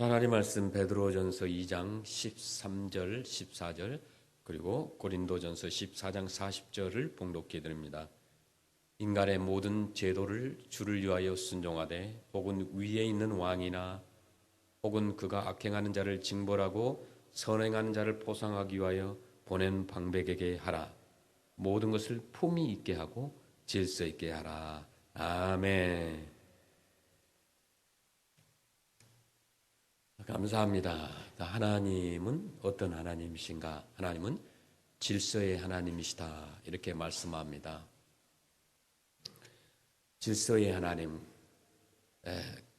하나님 말씀 베드로전서 2장 13절 14절 그리고 고린도전서 14장 40절을 봉독해 드립니다. 인간의 모든 제도를 주를 위하여 순종하되 혹은 위에 있는 왕이나 혹은 그가 악행하는 자를 징벌하고 선행하는 자를 포상하기 위하여 보낸 방백에게 하라. 모든 것을 품위 있게 하고 질서 있게 하라. 아멘. 감사합니다. 하나님은 어떤 하나님이신가? 하나님은 질서의 하나님이시다. 이렇게 말씀합니다. 질서의 하나님,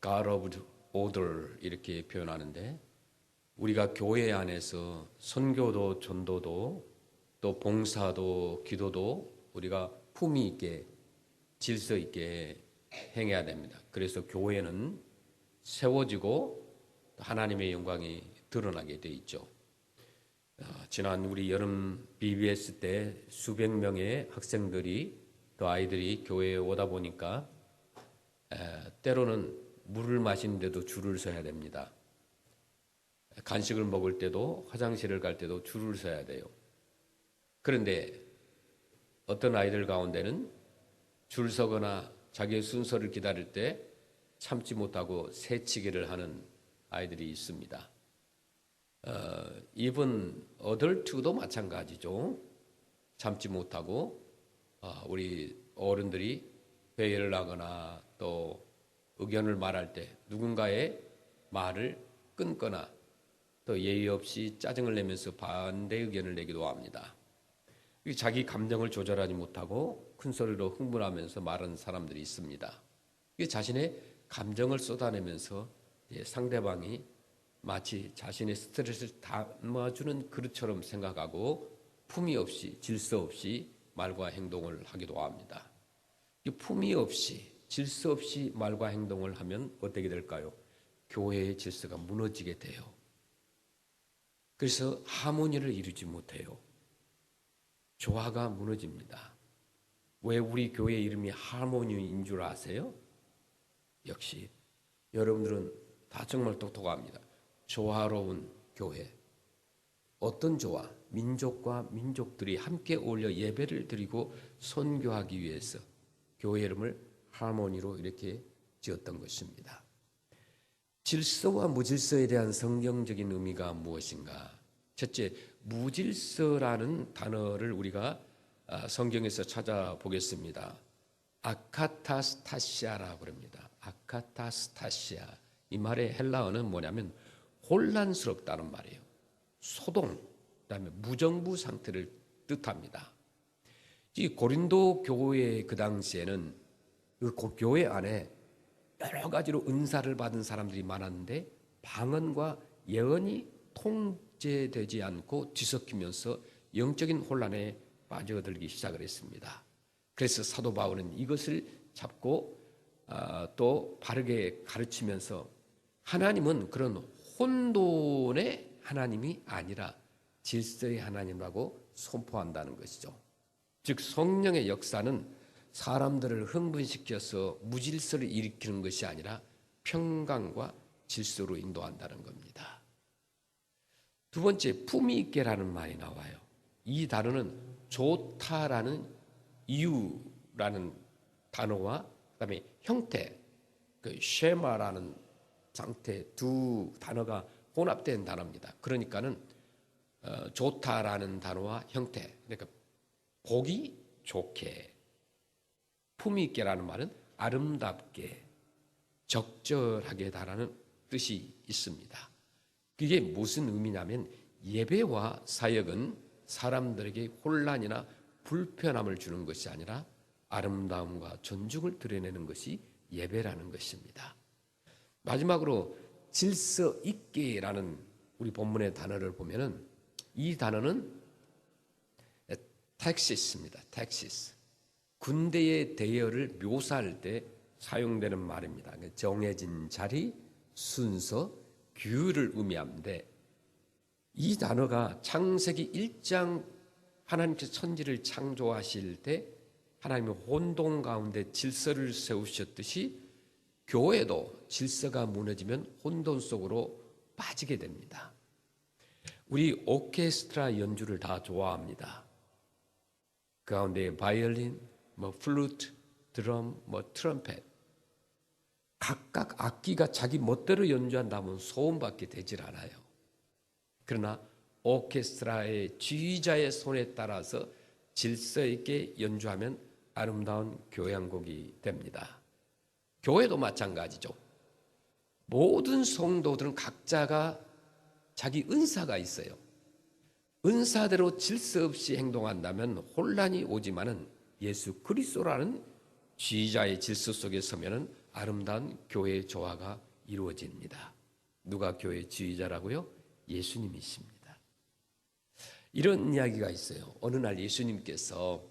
God of Order 이렇게 표현하는데 우리가 교회 안에서 선교도 전도도 또 봉사도 기도도 우리가 품위 있게 질서 있게 행해야 됩니다. 그래서 교회는 세워지고 하나님의 영광이 드러나게 돼 있죠. 어, 지난 우리 여름 BBS 때 수백 명의 학생들이 또 아이들이 교회에 오다 보니까 때로는 물을 마시는데도 줄을 서야 됩니다. 간식을 먹을 때도 화장실을 갈 때도 줄을 서야 돼요. 그런데 어떤 아이들 가운데는 줄 서거나 자기의 순서를 기다릴 때 참지 못하고 새치기를 하는 아이들이 있습니다. 어, 이분 어덜트도 마찬가지죠. 참지 못하고 어, 우리 어른들이 회의를 하거나 또 의견을 말할 때 누군가의 말을 끊거나 또 예의 없이 짜증을 내면서 반대 의견을 내기도 합니다. 자기 감정을 조절하지 못하고 큰 소리로 흥분하면서 말하는 사람들이 있습니다. 자신의 감정을 쏟아내면서 상대방이 마치 자신의 스트레스를 담아주는 그릇처럼 생각하고 품위 없이 질서 없이 말과 행동을 하기도 합니다. 품위 없이 질서 없이 말과 행동을 하면 어떻게 될까요? 교회의 질서가 무너지게 돼요. 그래서 하모니를 이루지 못해요. 조화가 무너집니다. 왜 우리 교회 이름이 하모니인 줄 아세요? 역시 여러분들은 다 정말 똑똑합니다. 조화로운 교회. 어떤 조화? 민족과 민족들이 함께 어울려 예배를 드리고 선교하기 위해서 교회 이름을 하모니로 이렇게 지었던 것입니다. 질서와 무질서에 대한 성경적인 의미가 무엇인가? 첫째, 무질서라는 단어를 우리가 아, 성경에서 찾아보겠습니다. 아카타스타시아라고 그럽니다. 아카타스타시아. 이 말의 헬라어는 뭐냐면 혼란스럽다는 말이에요. 소동, 그다음에 무정부 상태를 뜻합니다. 이 고린도 교회 그 당시에는 그 교회 안에 여러 가지로 은사를 받은 사람들이 많았는데 방언과 예언이 통제되지 않고 뒤섞이면서 영적인 혼란에 빠져들기 시작을 했습니다. 그래서 사도 바울은 이것을 잡고 어, 또 바르게 가르치면서 하나님은 그런 혼돈의 하나님이 아니라 질서의 하나님이라고 선포한다는 것이죠. 즉 성령의 역사는 사람들을 흥분시켜서 무질서를 일으키는 것이 아니라 평강과 질서로 인도한다는 겁니다. 두 번째 품위 있게라는 말이 나와요. 이 단어는 좋다라는 이유라는 단어와 그다음에 형태, 그 쉐마라는 상태 두 단어가 혼합된 단어입니다. 그러니까는 어, 좋다라는 단어와 형태, 그러니까 보기 좋게, 품위 있게라는 말은 아름답게, 적절하게 달하는 뜻이 있습니다. 그게 무슨 의미냐면 예배와 사역은 사람들에게 혼란이나 불편함을 주는 것이 아니라 아름다움과 존중을 드러내는 것이 예배라는 것입니다. 마지막으로 질서 있게라는 우리 본문의 단어를 보면은 이 단어는 텍시스입니다. 텍시스. 군대의 대열을 묘사할 때 사용되는 말입니다. 정해진 자리, 순서, 규율을 의미하는데 이 단어가 창세기 1장 하나님께서 천지를 창조하실 때 하나님의 혼돈 가운데 질서를 세우셨듯이 교회도 질서가 무너지면 혼돈 속으로 빠지게 됩니다. 우리 오케스트라 연주를 다 좋아합니다. 그 가운데 바이올린, 뭐 플루트, 드럼, 뭐 트럼펫 각각 악기가 자기 멋대로 연주한다면 소음받게 되질 않아요. 그러나 오케스트라의 지휘자의 손에 따라서 질서 있게 연주하면 아름다운 교향곡이 됩니다. 교회도 마찬가지죠. 모든 성도들은 각자가 자기 은사가 있어요. 은사대로 질서 없이 행동한다면 혼란이 오지만은 예수 그리스도라는 지휘자의 질서 속에 서면은 아름다운 교회의 조화가 이루어집니다. 누가 교회 지휘자라고요? 예수님이십니다. 이런 이야기가 있어요. 어느 날 예수님께서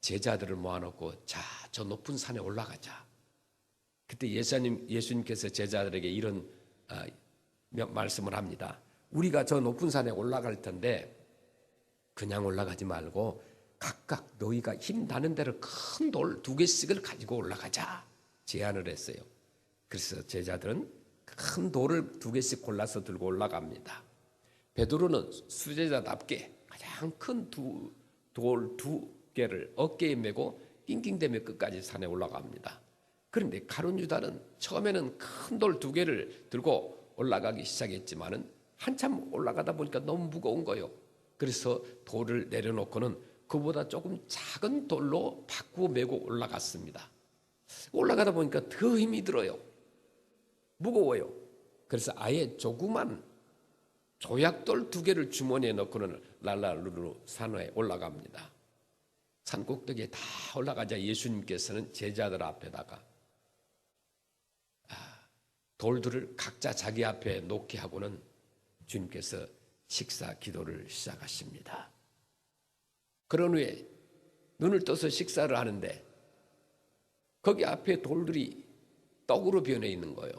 제자들을 모아놓고 자, 저 높은 산에 올라가자. 그때 예수님, 예수님께서 제자들에게 이런 아, 말씀을 합니다. 우리가 저 높은 산에 올라갈 텐데 그냥 올라가지 말고 각각 너희가 힘 나는 대로 큰 돌 두 개씩을 가지고 올라가자 제안을 했어요. 그래서 제자들은 큰 돌을 두 개씩 골라서 들고 올라갑니다. 베드로는 수제자답게 가장 큰 두 돌 두 개를 어깨에 메고 낑낑대며 끝까지 산에 올라갑니다. 그런데 가룟 유다는 처음에는 큰 돌 두 개를 들고 올라가기 시작했지만은 한참 올라가다 보니까 너무 무거운 거요. 그래서 돌을 내려놓고는 그보다 조금 작은 돌로 바꾸어 메고 올라갔습니다. 올라가다 보니까 더 힘이 들어요. 무거워요. 그래서 아예 조그만 조약돌 두 개를 주머니에 넣고는 랄랄루루 산에 올라갑니다. 산 꼭대기에 다 올라가자 예수님께서는 제자들 앞에다가 아, 돌들을 각자 자기 앞에 놓게 하고는 주님께서 식사 기도를 시작하십니다. 그런 후에 눈을 떠서 식사를 하는데 거기 앞에 돌들이 떡으로 변해 있는 거예요.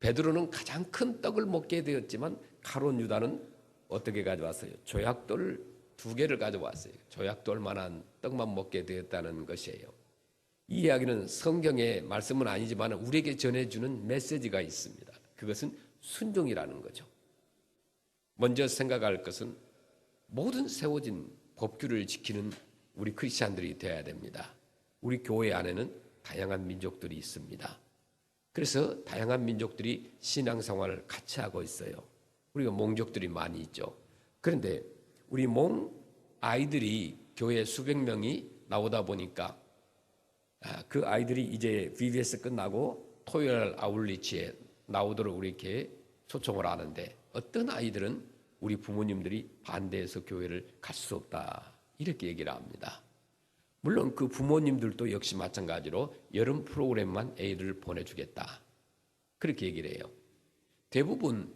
베드로는 가장 큰 떡을 먹게 되었지만 가론 유다는 어떻게 가져왔어요? 조약돌 두 개를 가져왔어요. 조약돌만한 떡만 먹게 되었다는 것이에요. 이 이야기는 성경의 말씀은 아니지만 우리에게 전해주는 메시지가 있습니다. 그것은 순종이라는 거죠. 먼저 생각할 것은 모든 세워진 법규를 지키는 우리 크리스찬들이 되어야 됩니다. 우리 교회 안에는 다양한 민족들이 있습니다. 그래서 다양한 민족들이 신앙생활을 같이 하고 있어요. 우리가 몽족들이 많이 있죠. 그런데 우리 몽 아이들이 교회 수백 명이 나오다 보니까 아, 그 아이들이 이제 VBS 끝나고 토요일 아울리치에 나오도록 우리 이렇게 초청을 하는데 어떤 아이들은 우리 부모님들이 반대해서 교회를 갈 수 없다. 이렇게 얘기를 합니다. 물론 그 부모님들도 역시 마찬가지로 여름 프로그램만 애를 보내주겠다. 그렇게 얘기를 해요. 대부분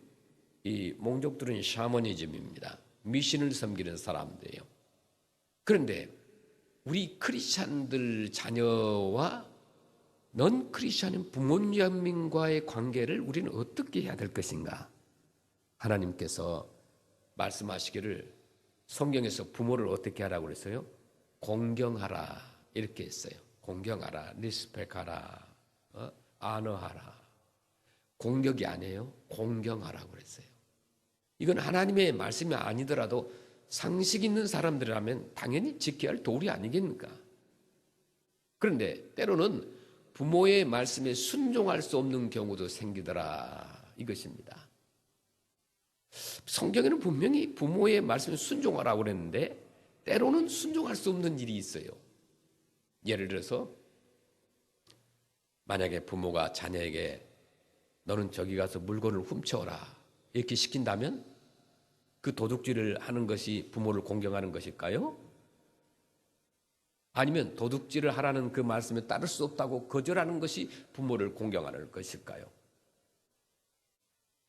이 몽족들은 샤머니즘입니다. 미신을 섬기는 사람들이에요. 그런데 우리 크리스찬들 자녀와 넌 크리스찬인 부모님과의 관계를 우리는 어떻게 해야 될 것인가? 하나님께서 말씀하시기를 성경에서 부모를 어떻게 하라고 그랬어요? 공경하라 이렇게 했어요. 공경하라, 리스펙하라, 어? 안어하라. 공격이 아니에요. 공경하라고 그랬어요. 이건 하나님의 말씀이 아니더라도 상식 있는 사람들이라면 당연히 지켜야 할 도리 아니겠습니까? 그런데 때로는 부모의 말씀에 순종할 수 없는 경우도 생기더라 이것입니다. 성경에는 분명히 부모의 말씀에 순종하라고 그랬는데 때로는 순종할 수 없는 일이 있어요. 예를 들어서 만약에 부모가 자녀에게 너는 저기 가서 물건을 훔쳐오라 이렇게 시킨다면 그 도둑질을 하는 것이 부모를 공경하는 것일까요? 아니면 도둑질을 하라는 그 말씀에 따를 수 없다고 거절하는 것이 부모를 공경하는 것일까요?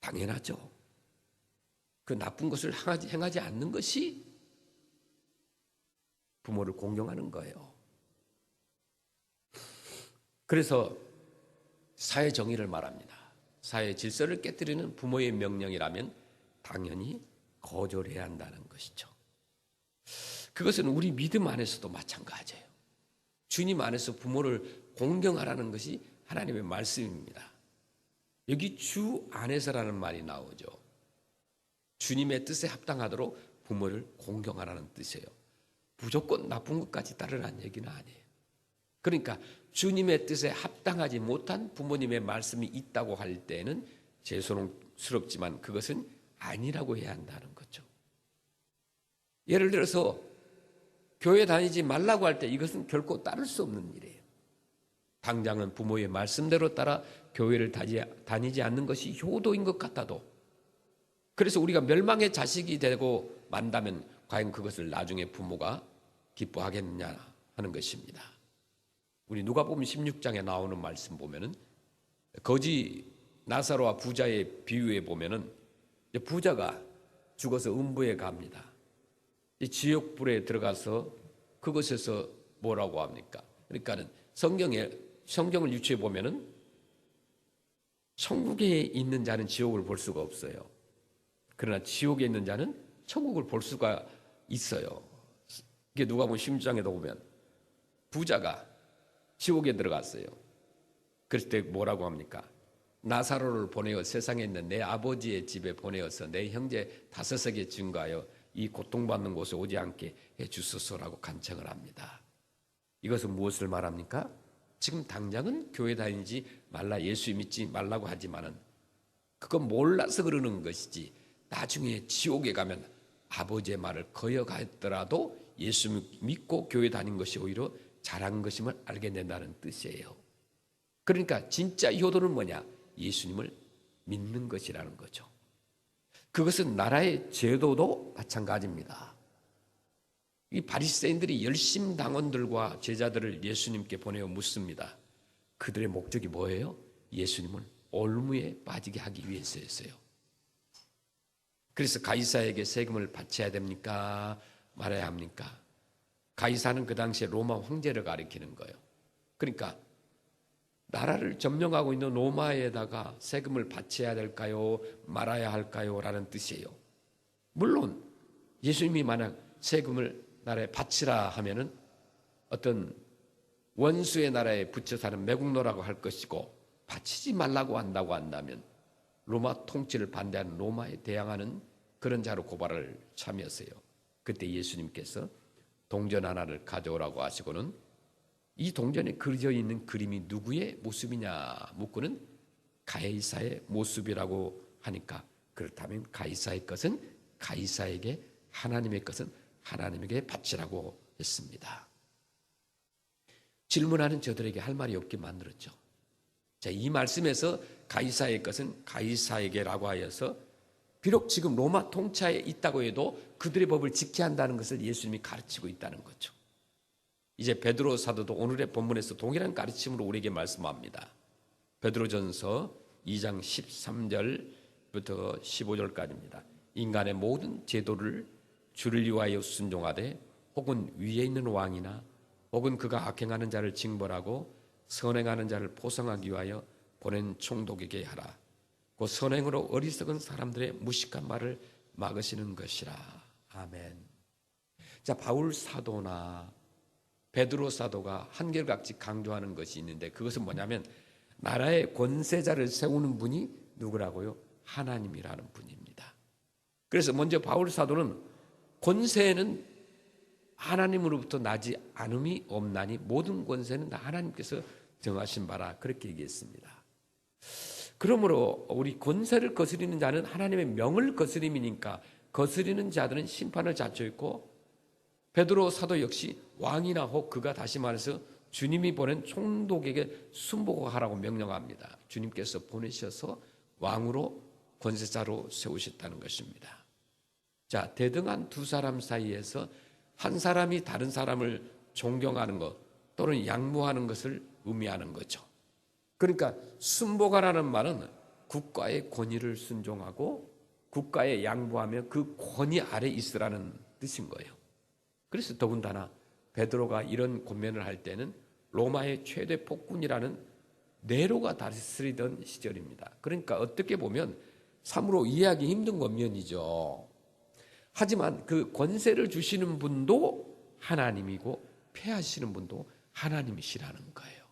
당연하죠. 그 나쁜 것을 행하지, 행하지 않는 것이 부모를 공경하는 거예요. 그래서 사회 정의를 말합니다. 사회 질서를 깨뜨리는 부모의 명령이라면 당연히 거절해야 한다는 것이죠. 그것은 우리 믿음 안에서도 마찬가지예요. 주님 안에서 부모를 공경하라는 것이 하나님의 말씀입니다. 여기 주 안에서라는 말이 나오죠. 주님의 뜻에 합당하도록 부모를 공경하라는 뜻이에요. 무조건 나쁜 것까지 따르라는 얘기는 아니에요. 그러니까 주님의 뜻에 합당하지 못한 부모님의 말씀이 있다고 할 때는 죄송스럽지만 그것은 아니라고 해야 한다는 거죠. 예를 들어서 교회 다니지 말라고 할 때 이것은 결코 따를 수 없는 일이에요. 당장은 부모의 말씀대로 따라 교회를 다니지 않는 것이 효도인 것 같아도 그래서 우리가 멸망의 자식이 되고 만다면 과연 그것을 나중에 부모가 기뻐하겠느냐 하는 것입니다. 우리 누가 보면 16장에 나오는 말씀 보면은 거지 나사로와 부자의 비유에 보면은 부자가 죽어서 음부에 갑니다. 이 지옥불에 들어가서 그것에서 뭐라고 합니까? 그러니까는 성경에 성경을 유추해 보면은 천국에 있는 자는 지옥을 볼 수가 없어요. 그러나 지옥에 있는 자는 천국을 볼 수가 있어요. 이게 누가 보면 심장에도 보면 부자가 지옥에 들어갔어요. 그럴 때 뭐라고 합니까? 나사로를 보내어 세상에 있는 내 아버지의 집에 보내어서 내 형제 다섯에게 증거하여 이 고통받는 곳에 오지 않게 해 주소서라고 간청을 합니다. 이것은 무엇을 말합니까? 지금 당장은 교회 다니지 말라 예수 믿지 말라고 하지만은 그건 몰라서 그러는 것이지 나중에 지옥에 가면 아버지의 말을 거역하더라도 예수 믿고 교회 다닌 것이 오히려 잘한 것임을 알게 된다는 뜻이에요. 그러니까 진짜 효도는 뭐냐? 예수님을 믿는 것이라는 거죠. 그것은 나라의 제도도 마찬가지입니다. 이 바리새인들이 열심 당원들과 제자들을 예수님께 보내어 묻습니다. 그들의 목적이 뭐예요? 예수님을 올무에 빠지게 하기 위해서였어요. 그래서 가이사에게 세금을 바쳐야 됩니까? 말아야 합니까? 가이사는 그 당시에 로마 황제를 가리키는 거예요. 그러니까 나라를 점령하고 있는 로마에다가 세금을 바쳐야 될까요? 말아야 할까요? 라는 뜻이에요. 물론 예수님이 만약 세금을 나라에 바치라 하면은 어떤 원수의 나라에 붙여 사는 매국노라고 할 것이고 바치지 말라고 한다고 한다면 로마 통치를 반대하는 로마에 대항하는 그런 자로 고발을 참여했어요. 그때 예수님께서 동전 하나를 가져오라고 하시고는 이 동전에 그려져 있는 그림이 누구의 모습이냐 묻고는 가이사의 모습이라고 하니까 그렇다면 가이사의 것은 가이사에게 하나님의 것은 하나님에게 바치라고 했습니다. 질문하는 저들에게 할 말이 없게 만들었죠. 자, 이 말씀에서 가이사의 것은 가이사에게라고 하여서 비록 지금 로마 통치하에 있다고 해도 그들의 법을 지켜야 한다는 것을 예수님이 가르치고 있다는 거죠. 이제 베드로 사도도 오늘의 본문에서 동일한 가르침으로 우리에게 말씀합니다. 베드로전서 2장 13절부터 15절까지입니다. 인간의 모든 제도를 주를 위하여 순종하되 혹은 위에 있는 왕이나 혹은 그가 악행하는 자를 징벌하고 선행하는 자를 보상하기 위하여 보낸 총독에게 하라. 그 선행으로 어리석은 사람들의 무식한 말을 막으시는 것이라. 아멘. 자, 바울 사도나 베드로 사도가 한결같이 강조하는 것이 있는데 그것은 뭐냐면 나라의 권세자를 세우는 분이 누구라고요? 하나님이라는 분입니다. 그래서 먼저 바울 사도는 권세는 하나님으로부터 나지 않음이 없나니 모든 권세는 하나님께서 정하신 바라 그렇게 얘기했습니다. 그러므로 우리 권세를 거스리는 자는 하나님의 명을 거스림이니까 거스리는 자들은 심판을 자초 있고 베드로 사도 역시 왕이나 혹 그가 다시 말해서 주님이 보낸 총독에게 순복하라고 명령합니다. 주님께서 보내셔서 왕으로 권세자로 세우셨다는 것입니다. 자, 대등한 두 사람 사이에서 한 사람이 다른 사람을 존경하는 것 또는 양보하는 것을 의미하는 거죠. 그러니까 순복하라는 말은 국가의 권위를 순종하고 국가에 양보하며 그 권위 아래 있으라는 뜻인 거예요. 그래서 더군다나 베드로가 이런 권면을 할 때는 로마의 최대 폭군이라는 네로가 다스리던 시절입니다. 그러니까 어떻게 보면 참으로 이해하기 힘든 권면이죠. 하지만 그 권세를 주시는 분도 하나님이고 폐하시는 분도 하나님이시라는 거예요.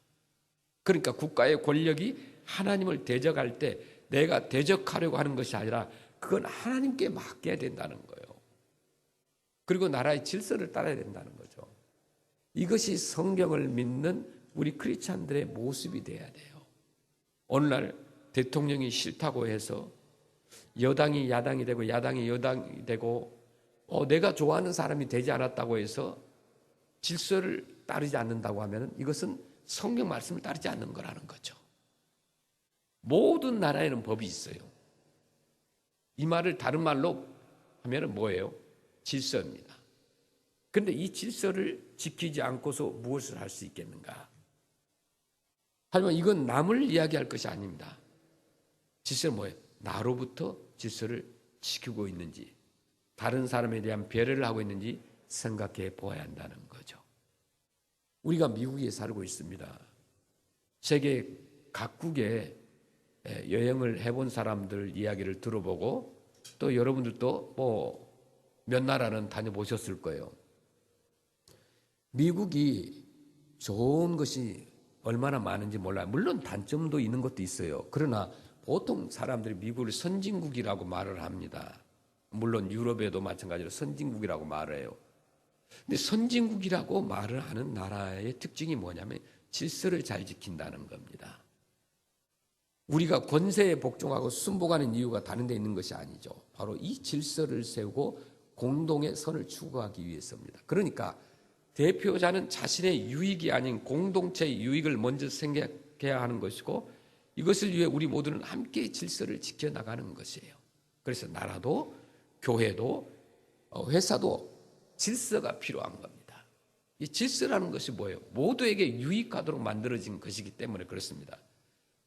그러니까 국가의 권력이 하나님을 대적할 때 내가 대적하려고 하는 것이 아니라 그건 하나님께 맡겨야 된다는 거예요. 그리고 나라의 질서를 따라야 된다는 거죠. 이것이 성경을 믿는 우리 크리스찬들의 모습이 돼야 돼요. 오늘날 대통령이 싫다고 해서 여당이 야당이 되고 야당이 여당이 되고 어, 내가 좋아하는 사람이 되지 않았다고 해서 질서를 따르지 않는다고 하면 이것은 성경 말씀을 따르지 않는 거라는 거죠. 모든 나라에는 법이 있어요. 이 말을 다른 말로 하면 뭐예요? 질서입니다. 그런데 이 질서를 지키지 않고서 무엇을 할 수 있겠는가? 하지만 이건 남을 이야기할 것이 아닙니다. 질서는 뭐예요? 나로부터 질서를 지키고 있는지, 다른 사람에 대한 배려를 하고 있는지 생각해 보아야 한다는 거죠. 우리가 미국에 살고 있습니다. 세계 각국에 여행을 해본 사람들 이야기를 들어보고 또 여러분들도 뭐 몇 나라는 다녀보셨을 거예요. 미국이 좋은 것이 얼마나 많은지 몰라요. 물론 단점도 있는 것도 있어요. 그러나 보통 사람들이 미국을 선진국이라고 말을 합니다. 물론 유럽에도 마찬가지로 선진국이라고 말을 해요. 근데 선진국이라고 말을 하는 나라의 특징이 뭐냐면 질서를 잘 지킨다는 겁니다. 우리가 권세에 복종하고 순복하는 이유가 다른 데 있는 것이 아니죠. 바로 이 질서를 세우고 공동의 선을 추구하기 위해서입니다. 그러니까 대표자는 자신의 유익이 아닌 공동체의 유익을 먼저 생각해야 하는 것이고 이것을 위해 우리 모두는 함께 질서를 지켜나가는 것이에요. 그래서 나라도 교회도 어, 회사도 질서가 필요한 겁니다. 이 질서라는 것이 뭐예요? 모두에게 유익하도록 만들어진 것이기 때문에 그렇습니다.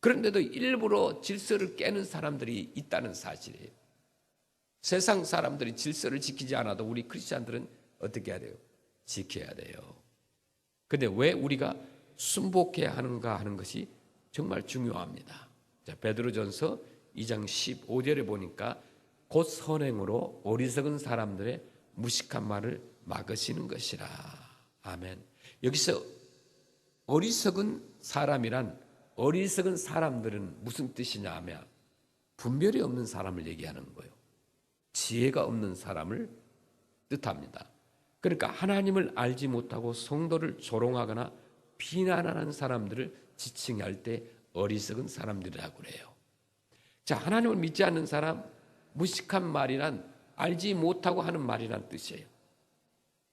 그런데도 일부러 질서를 깨는 사람들이 있다는 사실이에요. 세상 사람들이 질서를 지키지 않아도 우리 크리스찬들은 어떻게 해야 돼요? 지켜야 돼요. 근데 왜 우리가 순복해야 하는가 하는 것이 정말 중요합니다. 자, 베드로전서 2장 15절에 보니까 곧 선행으로 어리석은 사람들의 무식한 말을 막으시는 것이라. 아멘. 여기서 어리석은 사람이란 어리석은 사람들은 무슨 뜻이냐 하면 분별이 없는 사람을 얘기하는 거예요. 지혜가 없는 사람을 뜻합니다. 그러니까 하나님을 알지 못하고 성도를 조롱하거나 비난하는 사람들을 지칭할 때 어리석은 사람들이라고 그래요. 자, 하나님을 믿지 않는 사람, 무식한 말이란 알지 못하고 하는 말이란 뜻이에요.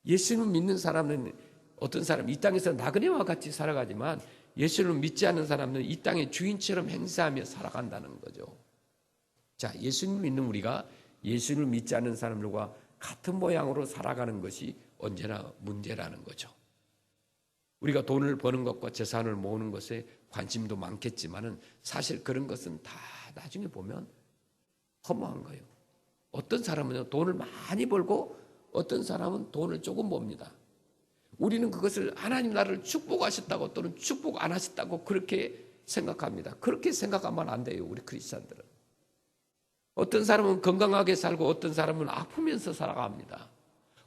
예수님을 믿는 사람은 어떤 사람, 이 땅에서 나그네와 같이 살아가지만 예수를 믿지 않는 사람은 이 땅의 주인처럼 행세하며 살아간다는 거죠. 자, 예수님을 믿는 우리가 예수를 믿지 않는 사람들과 같은 모양으로 살아가는 것이 언제나 문제라는 거죠. 우리가 돈을 버는 것과 재산을 모으는 것에 관심도 많겠지만은 사실 그런 것은 다 나중에 보면 허무한 거예요. 어떤 사람은 돈을 많이 벌고 어떤 사람은 돈을 조금 봅니다. 우리는 그것을 하나님 나를 축복하셨다고 또는 축복 안 하셨다고 그렇게 생각합니다. 그렇게 생각하면 안 돼요. 우리 크리스찬들은. 어떤 사람은 건강하게 살고 어떤 사람은 아프면서 살아갑니다.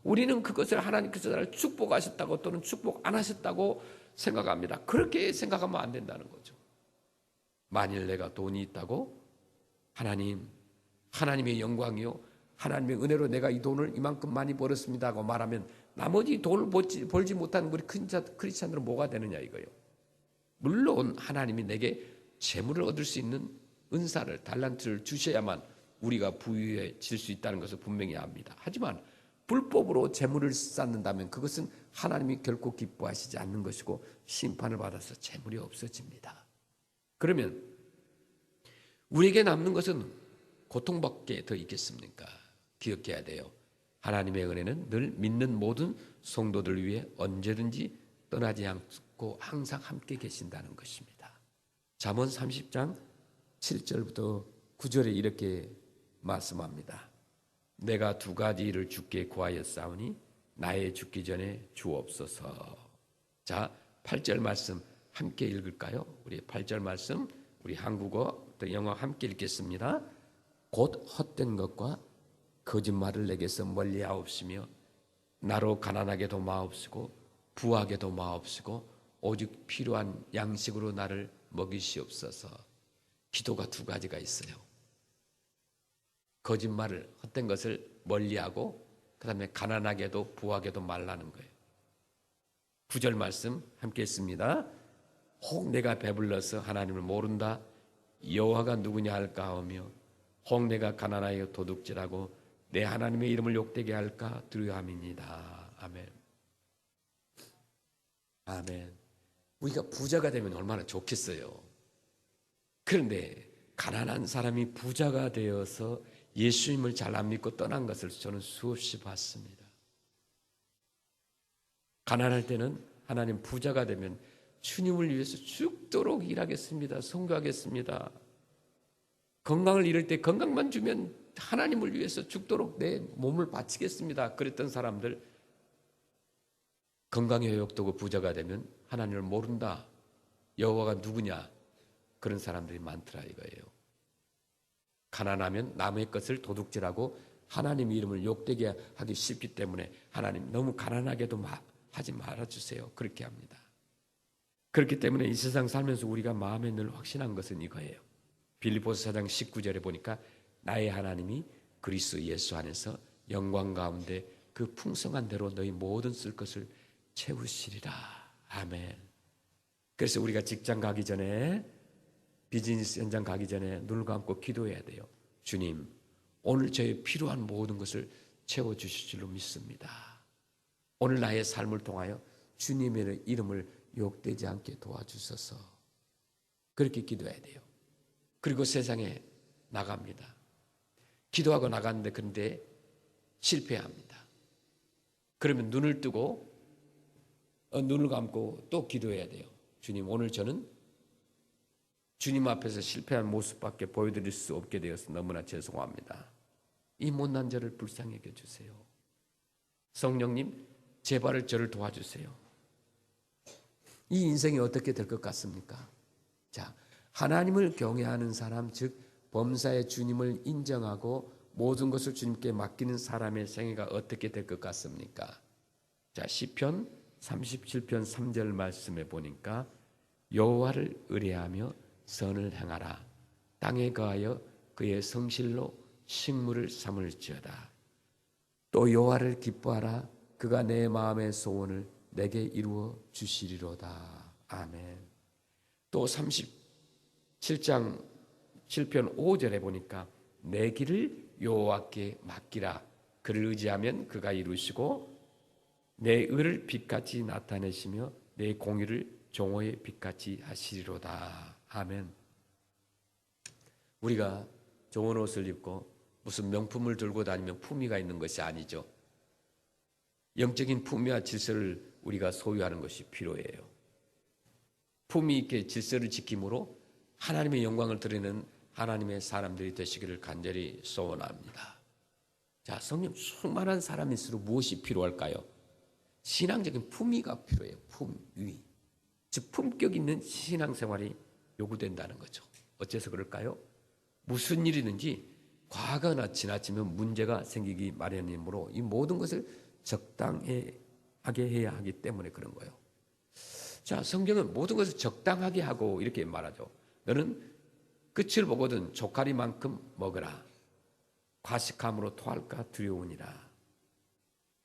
우리는 그것을 하나님께서 나를 축복하셨다고 또는 축복 안 하셨다고 생각합니다. 그렇게 생각하면 안 된다는 거죠. 만일 내가 돈이 있다고 하나님, 하나님의 영광이요. 하나님의 은혜로 내가 이 돈을 이만큼 많이 벌었습니다 하고 말하면 나머지 돈을 벌지, 벌지 못한 우리 크리스찬들은 뭐가 되느냐 이거예요. 물론 하나님이 내게 재물을 얻을 수 있는 은사를 달란트를 주셔야만 우리가 부유해질 수 있다는 것을 분명히 압니다. 하지만 불법으로 재물을 쌓는다면 그것은 하나님이 결코 기뻐하시지 않는 것이고 심판을 받아서 재물이 없어집니다. 그러면 우리에게 남는 것은 고통밖에 더 있겠습니까? 기억해야 돼요. 하나님의 은혜는 늘 믿는 모든 성도들 위해 언제든지 떠나지 않고 항상 함께 계신다는 것입니다. 잠언 30장 7절부터 9절에 이렇게 말씀합니다. 내가 두 가지 일을 주께 구하였사오니 나의 죽기 전에 주옵소서. 자, 8절 말씀 함께 읽을까요? 우리 8절 말씀 우리 한국어 또 영어 함께 읽겠습니다. 곧 헛된 것과 거짓말을 내게서 멀리하옵시며 나로 가난하게도 마옵시고 부하게도 마옵시고 오직 필요한 양식으로 나를 먹이시옵소서. 기도가 두 가지가 있어요. 거짓말을 헛된 것을 멀리하고 그다음에 가난하게도 부하게도 말라는 거예요. 구절 말씀 함께 했습니다. 혹 내가 배불러서 하나님을 모른다 여호와가 누구냐 할까 하며 혹 내가 가난하여 도둑질하고 내 하나님의 이름을 욕되게 할까 두려함이니다. 아멘. 아멘. 우리가 부자가 되면 얼마나 좋겠어요. 그런데 가난한 사람이 부자가 되어서 예수님을 잘 안 믿고 떠난 것을 저는 수없이 봤습니다. 가난할 때는 하나님 부자가 되면 주님을 위해서 죽도록 일하겠습니다. 성교하겠습니다. 건강을 잃을 때 건강만 주면 하나님을 위해서 죽도록 내 몸을 바치겠습니다. 그랬던 사람들 건강의 욕도고 부자가 되면 하나님을 모른다. 여호와가 누구냐? 그런 사람들이 많더라 이거예요. 가난하면 남의 것을 도둑질하고 하나님 이름을 욕되게 하기 쉽기 때문에 하나님 너무 가난하게도 하지 말아 주세요. 그렇게 합니다. 그렇기 때문에 이 세상 살면서 우리가 마음에 늘 확신한 것은 이거예요. 빌리포스 4장 19절에 보니까 나의 하나님이 그리스도 예수 안에서 영광 가운데 그 풍성한 대로 너희 모든 쓸 것을 채우시리라. 아멘. 그래서 우리가 직장 가기 전에 비즈니스 현장 가기 전에 눈을 감고 기도해야 돼요. 주님, 오늘 저의 필요한 모든 것을 채워 주실 줄로 믿습니다. 오늘 나의 삶을 통하여 주님의 이름을 욕되지 않게 도와주셔서 그렇게 기도해야 돼요. 그리고 세상에 나갑니다. 기도하고 나갔는데 그런데 실패합니다. 그러면 눈을 뜨고 어, 눈을 감고 또 기도해야 돼요. 주님 오늘 저는 주님 앞에서 실패한 모습밖에 보여드릴 수 없게 되어서 너무나 죄송합니다. 이 못난 저를 불쌍히 여겨주세요. 성령님 제발 저를 도와주세요. 이 인생이 어떻게 될 것 같습니까? 자, 하나님을 경외하는 사람, 즉 범사의 주님을 인정하고 모든 것을 주님께 맡기는 사람의 생애가 어떻게 될 것 같습니까? 자, 시편 37편 3절 말씀에 보니까 여호와를 의뢰하며 선을 행하라. 땅에 거하여 그의 성실로 식물을 삼을지어다. 또 여호와를 기뻐하라. 그가 내 마음의 소원을 내게 이루어 주시리로다. 아멘. 또 37장 7편 5절에 보니까 내 길을 여호와께 맡기라. 그를 의지하면 그가 이루시고 내 의를 빛같이 나타내시며 내 공의를 종호의 빛같이 하시리로다. 아멘. 우리가 좋은 옷을 입고 무슨 명품을 들고 다니면 품위가 있는 것이 아니죠. 영적인 품위와 질서를 우리가 소유하는 것이 필요해요. 품위 있게 질서를 지킴으로 하나님의 영광을 드리는 하나님의 사람들이 되시기를 간절히 소원합니다. 자, 성령 수많은 사람일수록 무엇이 필요할까요? 신앙적인 품위가 필요해요. 품위. 즉 품격 있는 신앙생활이 요구된다는 거죠. 어째서 그럴까요? 무슨 일이든지 과거나 지나치면 문제가 생기기 마련이므로 이 모든 것을 적당하게 해야 하기 때문에 그런 거예요. 자, 성경은 모든 것을 적당하게 하고 이렇게 말하죠. 너는 끝을 보거든 조카리만큼 먹으라. 과식함으로 토할까 두려우니라.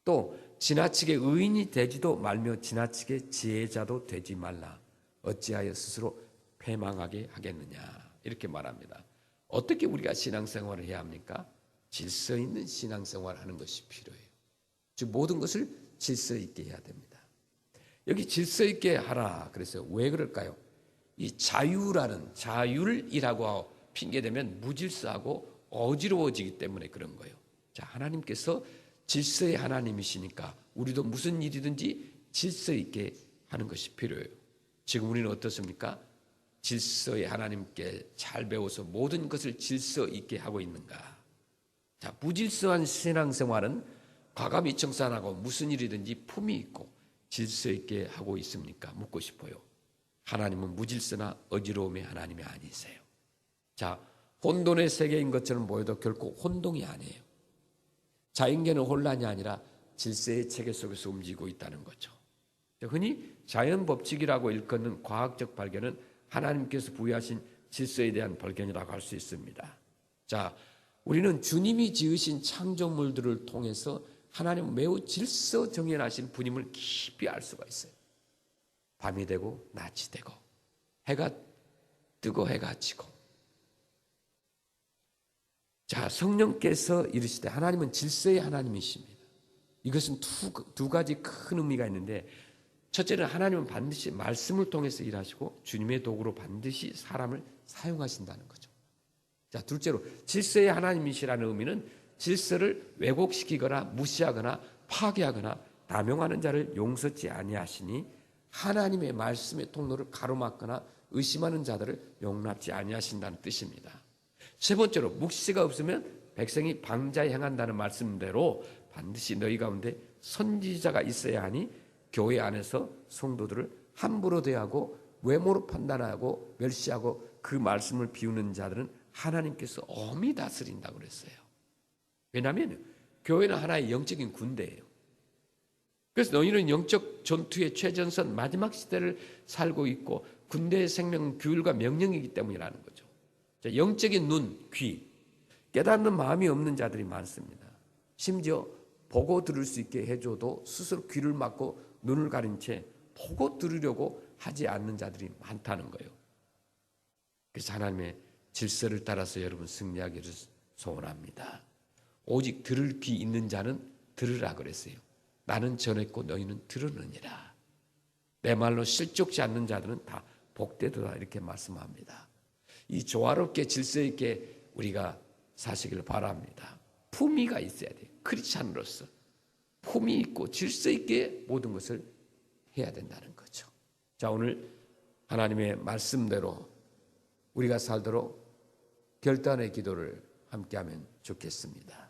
또 지나치게 의인이 되지도 말며 지나치게 지혜자도 되지 말라. 어찌하여 스스로 패망하게 하겠느냐. 이렇게 말합니다. 어떻게 우리가 신앙생활을 해야 합니까? 질서 있는 신앙생활을 하는 것이 필요해요. 즉 모든 것을 질서 있게 해야 됩니다. 여기 질서 있게 하라. 그래서 왜 그럴까요? 이 자유라는 자율이라고 핑계대면 무질서하고 어지러워지기 때문에 그런 거예요. 자, 하나님께서 질서의 하나님이시니까 우리도 무슨 일이든지 질서 있게 하는 것이 필요해요. 지금 우리는 어떻습니까? 질서의 하나님께 잘 배워서 모든 것을 질서 있게 하고 있는가? 자, 무질서한 신앙생활은 과감히 청산하고 무슨 일이든지 품이 있고 질서 있게 하고 있습니까? 묻고 싶어요. 하나님은 무질서나 어지러움의 하나님이 아니세요. 자, 혼돈의 세계인 것처럼 보여도 결코 혼동이 아니에요. 자인계는 혼란이 아니라 질서의 체계 속에서 움직이고 있다는 거죠. 흔히 자연 법칙이라고 일컫는 과학적 발견은 하나님께서 부여하신 질서에 대한 발견이라고 할 수 있습니다. 자, 우리는 주님이 지으신 창조물들을 통해서 하나님 매우 질서 정연하신 분임을 깊이 알 수가 있어요. 밤이 되고 낮이 되고 해가 뜨고 해가 지고 자 성령께서 이르시되 하나님은 질서의 하나님이십니다. 이것은 두, 두 가지 큰 의미가 있는데 첫째는 하나님은 반드시 말씀을 통해서 일하시고 주님의 도구로 반드시 사람을 사용하신다는 거죠. 자 둘째로 질서의 하나님이시라는 의미는 질서를 왜곡시키거나 무시하거나 파괴하거나 남용하는 자를 용서치 아니하시니 하나님의 말씀의 통로를 가로막거나 의심하는 자들을 용납지 아니하신다는 뜻입니다. 세 번째로 묵시가 없으면 백성이 방자에 행한다는 말씀대로 반드시 너희 가운데 선지자가 있어야 하니 교회 안에서 성도들을 함부로 대하고 외모로 판단하고 멸시하고 그 말씀을 비우는 자들은 하나님께서 엄히 다스린다고 그랬어요. 왜냐하면 교회는 하나의 영적인 군대예요. 그래서 너희는 영적 전투의 최전선 마지막 시대를 살고 있고 군대의 생명은 규율과 명령이기 때문이라는 거죠. 자, 영적인 눈, 귀, 깨닫는 마음이 없는 자들이 많습니다. 심지어 보고 들을 수 있게 해줘도 스스로 귀를 막고 눈을 가린 채 보고 들으려고 하지 않는 자들이 많다는 거예요. 그래서 하나님의 질서를 따라서 여러분 승리하기를 소원합니다. 오직 들을 귀 있는 자는 들으라 그랬어요. 나는 전했고 너희는 들으느니라. 내 말로 실족지 않는 자들은 다 복되도다 이렇게 말씀합니다. 이 조화롭게 질서 있게 우리가 사시길 바랍니다. 품위가 있어야 돼. 크리스찬으로서 품위 있고 질서 있게 모든 것을 해야 된다는 거죠. 자, 오늘 하나님의 말씀대로 우리가 살도록 결단의 기도를 함께 하면 좋겠습니다.